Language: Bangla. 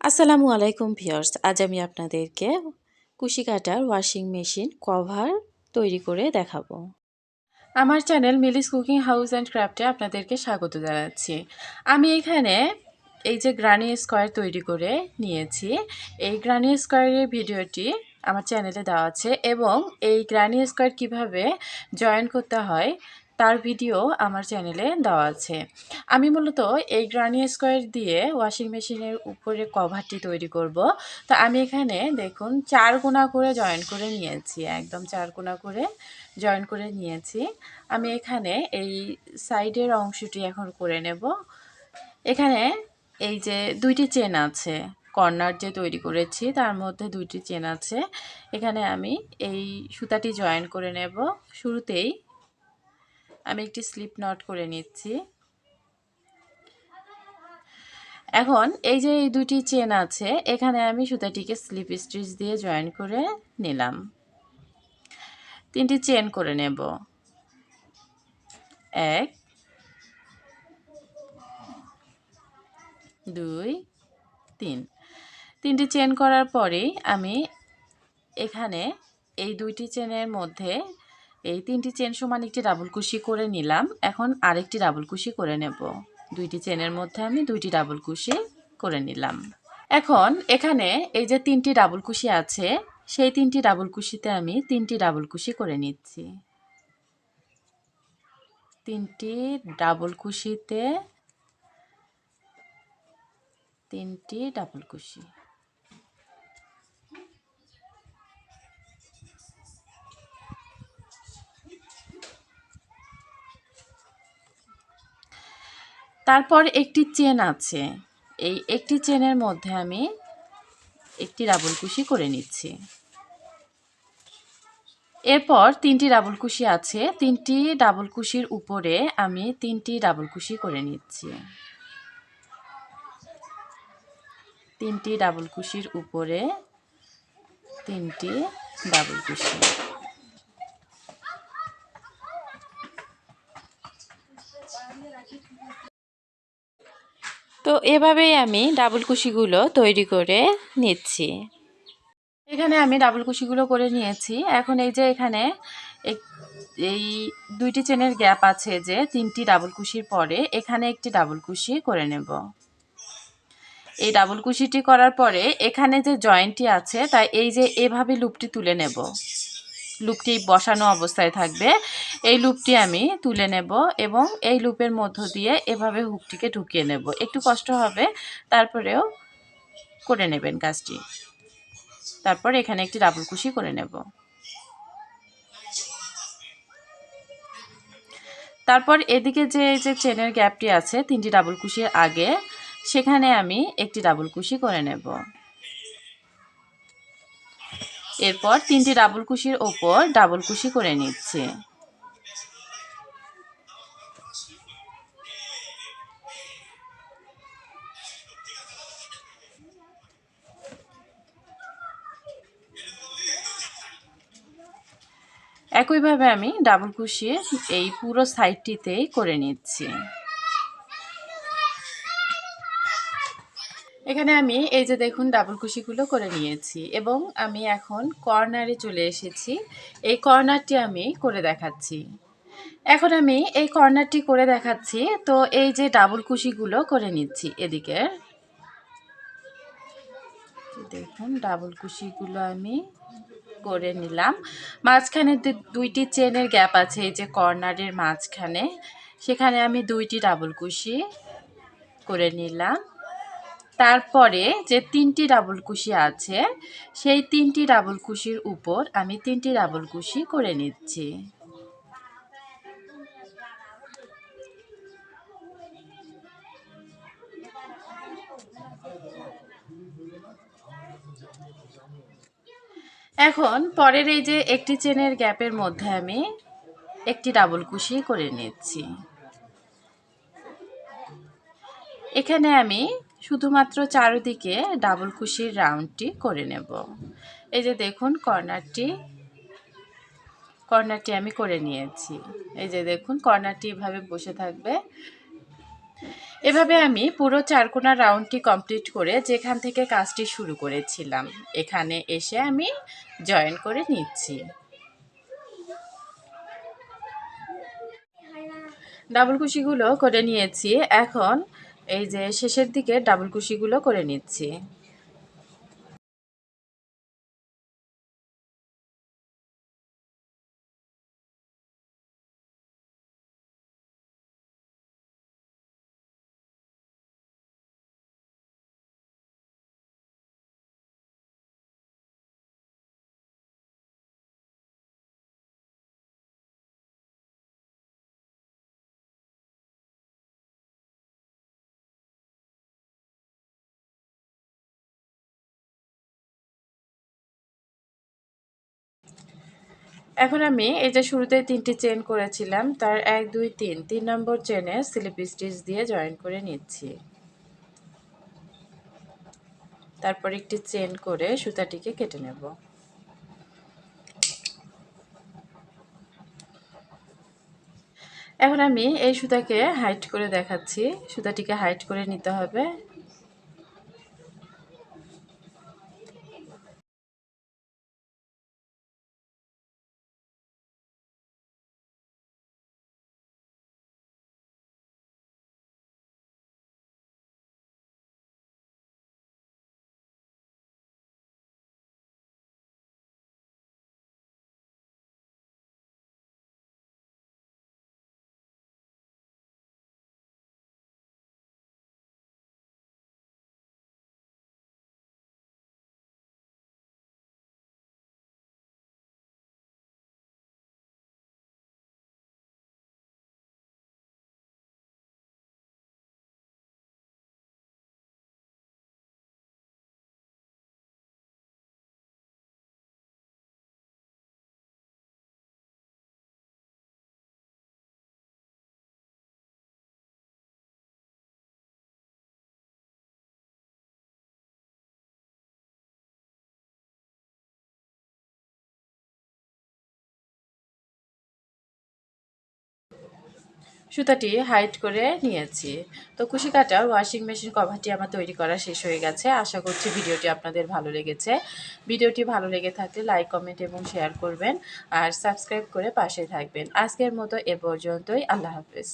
আসসালামু আলাইকুম ভিউয়ার্স, আজ আমি আপনাদেরকে কুশি কাটার ওয়াশিং মেশিন কভার তৈরি করে দেখাবো। আমার channel Mili's cooking house and ক্রাফটে আপনাদেরকে স্বাগত জানাচ্ছি। আমি এখানে এই যে গ্রানি স্কোয়ার তৈরি করে নিয়েছি, এই গ্রানি স্কোয়ারের ভিডিওটি আমার চ্যানেলে দেওয়া আছে এবং এই গ্রানি স্কোয়ার কীভাবে জয়েন করতে হয় তার ভিডিও আমার চ্যানেলে দেওয়া আছে। আমি মূলত এই গ্রানি স্কোয়ার দিয়ে ওয়াশিং মেশিনের উপরে কভারটি তৈরি করব। তো আমি এখানে দেখুন চার কোনা করে জয়েন করে নিয়েছি, একদম চার কোনা করে জয়েন করে নিয়েছি। আমি এখানে এই সাইডের অংশটি এখন করে নেব। এখানে এই যে দুইটি চেন আছে, কর্নার যে তৈরি করেছি, তার মধ্যে দুইটি চেন আছে। এখানে আমি এই সুতাটি জয়েন করে নেব। শুরুতেই আমি একটি স্লিপ নট করে নিচ্ছি। এখন এই যে এই দুটি চেন আছে, এখানে আমি সুতাটিকে স্লিপ স্টিচ দিয়ে জয়েন করে নিলাম। তিনটি চেন করে নেব। এক, দুই, তিন। তিনটি চেন করার পরেই আমি এখানে এই দুইটি চেনের মধ্যে এই তিনটি চেন সমান একটি ডাবল কুশি করে নিলাম। এখন আরেকটি ডাবল কুশি করে নেব। দুইটি চেনের মধ্যে আমি দুইটি ডাবল কুশি করে নিলাম। এখন এখানে এই যে তিনটি ডাবল কুশি আছে, সেই তিনটি ডাবল কুশিতে আমি তিনটি ডাবল কুশি করে নিচ্ছি। তিনটি ডাবল কুশিতে তিনটি ডাবল কুশি। তারপর একটি চেন আছে। এই একটি চেনের মধ্যে আমি একটি ডাবল কুশি করে নিচ্ছি। এরপর তিনটি ডাবল কুশি আছে। তিনটি ডাবল কুশির উপরে আমি তিনটি ডাবল কুশি করে নিচ্ছি। তিনটি ডাবল কুশির উপরে তিনটি ডাবল কুশি। তো এভাবেই আমি ডাবল কুশিগুলো তৈরি করে নিচ্ছি। এখানে আমি ডাবল কুশিগুলো করে নিয়েছি। এখন এই যে এখানে এই দুইটি চেনের গ্যাপ আছে যে তিনটি ডাবল কুশির পরে এখানে একটি ডাবল কুশি করে নেব। এই ডাবল কুশিটি করার পরে এখানে যে জয়েন্টটি আছে, তাই এই যে এভাবে লুপটি তুলে নেব। লুপটি বসানো অবস্থায় থাকবে। এই লুপটি আমি তুলে নেব এবং এই লুপের মধ্য দিয়ে এভাবে হুকটিকে ঢুকিয়ে নেব। একটু কষ্ট হবে, তারপরেও করে নেবেন কাজটি। তারপর এখানে একটি ডাবল কুশি করে নেব। তারপর এদিকে যে যে চেনের গ্যাপটি আছে, তিনটি ডাবল কুশির আগে, সেখানে আমি একটি ডাবল কুশি করে নেব। এরপর তিনটি ডাবল কুশির ওপর ডাবল কুশি করে নিচ্ছে। একইভাবে আমি ডাবল কুশি এই পুরো সাইডটিতেই করে নিচ্ছি। এখানে আমি এই যে দেখুন ডাবল কুশিগুলো করে নিয়েছি এবং আমি এখন কর্নারে চলে এসেছি। এই কর্নারটি আমি করে দেখাচ্ছি। এখন আমি এই কর্নারটি করে দেখাচ্ছি, তো এই যে ডাবল কুশিগুলো করে নিচ্ছি এদিকে। দেখুন ডাবল কুশিগুলো আমি করে নিলাম। মাঝখানে দুইটি চেনের গ্যাপ আছে, এই যে কর্নারের মাঝখানে। সেখানে আমি দুইটি ডাবল কুশি করে নিলাম। তারপরে যে তিনটি ডাবল কুশি আছে, সেই তিনটি ডাবল কুশির উপর আমি তিনটি ডাবল কুশি করে নিচ্ছি। এখন পরের এই যে একটি চেনের গ্যাপের মধ্যে আমি একটি ডাবল কুশি করে নিচ্ছি। এখানে আমি শুধুমাত্র চারিদিকে ডাবল কুশির রাউন্ডটি করে নেব। এই যে দেখুন, কর্নারটি কর্নারটি আমি করে নিয়েছি। এই যে দেখুন, কর্নারটি এভাবে বসে থাকবে। এভাবে আমি পুরো চারকোনা রাউন্ডটি কমপ্লিট করে যেখান থেকে কাজটি শুরু করেছিলাম, এখানে এসে আমি জয়েন করে নিচ্ছি। ডাবল কুশিগুলো করে নিয়েছি। এখন এই যে শেষের দিকে ডাবল কুশিগুলো করে নিচ্ছি। এখন আমি এই যে শুরুতে তিনটি চেন করেছিলাম, তার এক, দুই, তিন তিন নম্বর চেনে স্লিপ স্টিচ দিয়ে জয়েন করে নিচ্ছি। তারপর একটি চেন করে সুতাটিকে কেটে নেব। এখন আমি এই সুতাকে হাইট করে দেখাচ্ছি। সুতাটিকে হাইট করে নিতে হবে। সুতাটি হাইট করে নিয়েছি। তো কুশি কাটার ওয়াশিং মেশিন কভারটি আমার তৈরি করা শেষ হয়ে গেছে। আশা করছি ভিডিওটি আপনাদের ভালো লেগেছে। ভিডিওটি ভালো লেগে থাকলে লাইক কমেন্ট এবং শেয়ার করবেন। আর সাবস্ক্রাইব করে পাশে থাকবেন। আজকের মতো এ পর্যন্তই। আল্লাহ হাফেজ।